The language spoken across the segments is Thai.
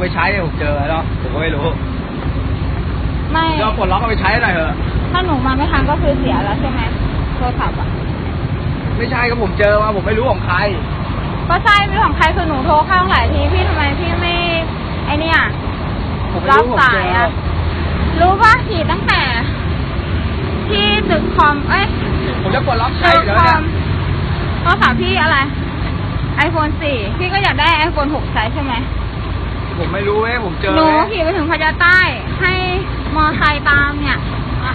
เอาไปใช้เนี่ยผมเจอแล้วผมก็ไม่รู้ไม่เดี๋ยวปลดล็อกเอาไปใช้หน่อยเถอะถ้าหนูมาไม่ทันก็คือเสียแล้วใช่ไหมโทรศัพท์อะไม่ใช่ก็ผมเจอมาผมไม่รู้ของใครก็ใช่ไม่รู้ของใครคือหนูโทรเข้าหลายทีพี่ทำไมพี่ไม่ไอเนี่ยผมไม่รับรู้ผมสาเจยออะรู้ป่ะฉีดตั้งแต่ ที่ตึกคอมเอ้ยผมจะปลดล็อกใช้ตึกเดี๋ยวคอเนี่ยมโทรศัพท์พี่อะไรไอโฟนสี่พี่ก็อยากได้ไอโฟนหกใช้ใช่ไหม ผมไม่รู้เว้ยผมเจอหนูเว้ยขี่ไปถึงพญาใต้ ให้มอไซค์ตามเนี่ยอะ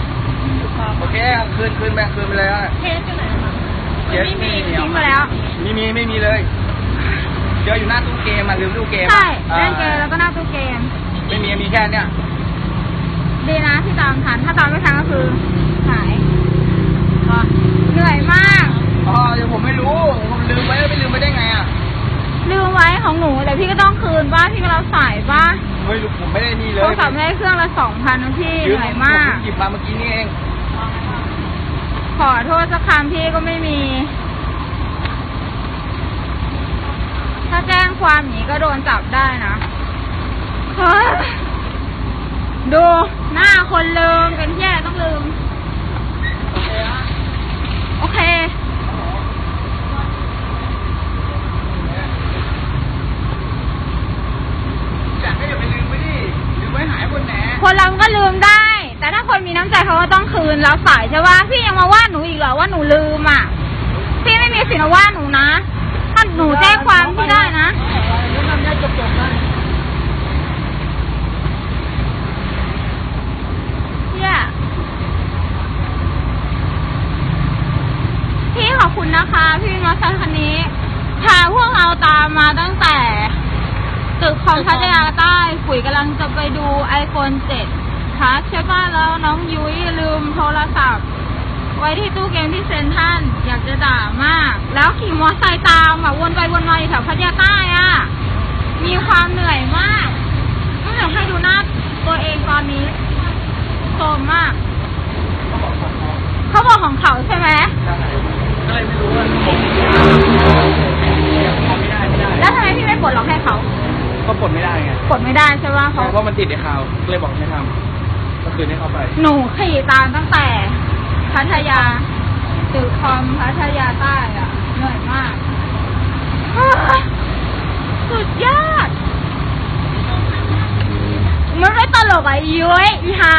โอเคคืนคืนไปคืนไปเลยอะเคสอยู่ไหนคะเดี๋ยวไม่มีไม่มีทิ้งไปแล้ว ไม่มีไม่มีเลยเจออยู่หน้าตู้เกมมาลืมตู้เกมใช่อะเล่นเกมแล้วก็หน้าตู้เกม ไม่มีมีแค่เนี้ยดีนะที่ตามทัน ถ้าตามไม่ทันก็คือหายก็เหนื่อยมาก อ๋อเดี๋ยวผมไม่รู้ผมลืมไว้ไม่ลืมไปได้ไงอะ ลืมไว้ของหนูแต่พี่ก็ต้อง คืนป้าพี่ก็รับสายป้าไม่รู้ผมไม่ได้นี่เลยโทรศัพท์ไม่ได้เครื่องละสองพันนะพี่เหยืมนื่อยผมมากผมหยิบมาเมื่อกี้นี่เอง ขอโทษสักคำพี่ก็ไม่มี ถ้าแจ้งความหนีก็โดนจับได้นะเฮ้ยดูหน้าคนลืมเป็นแย่ต้องลืม โอเค อยากให้อย่าไปลืมไว้ดิลืมไว้หายบนแหน คนเราก็ลืมได้ แต่ถ้าคนมีน้ำใจเขาก็ต้องคืนรับสายใช่ปะพี่ยังมาว่าหนูอีกเหรอว่าหนูลืมอะ พี่ไม่มีสิทธิ์มาว่าหนูนะ ถ้าหนูแจ้งความพี่ได้นะ เนี่ยพี่ขอบคุณนะคะ พี่มอเตอร์คันนี้พาพวกเราตามมาตั้ง ตึกของพัทยาใต้ขุยกำลังจะไปดู iPhone 7ค่ะใช่ป่ะแล้วน้องยุ้ยลืมโทรศัพท์ ไว้ที่ตู้เกมที่เซ็นทรัลอยากจะด่ามาก แล้วขี่มอเตอร์ไซค์ตามแบบวนไปวนมาอยู่แถวพัทยาใต้อะ มีความเหนื่อยมากไม่อยากให้ดูหน้าตัวเองตอนนี้โซมมาก เขาบอกของเขาใช่ไหม ก็เลยไม่รู้ว่าผมไม่ได้ไม่ได้ แล้วทำไมพี่ไม่ปลดล็อกให้เขา ก็ปลดไม่ได้ไงปลดไม่ได้ใช่ป่ะเขาเพราะมันติดในข่าวก็เลยบอกไม่ทำก็คืนให้เขาไป หนูขี่ตามตั้งแต่ พัทยาตึกคอมพัทยาใต้อะเหนื่อยมากสุดยอดมันไม่ตลกอะอียุ้ยอีฮา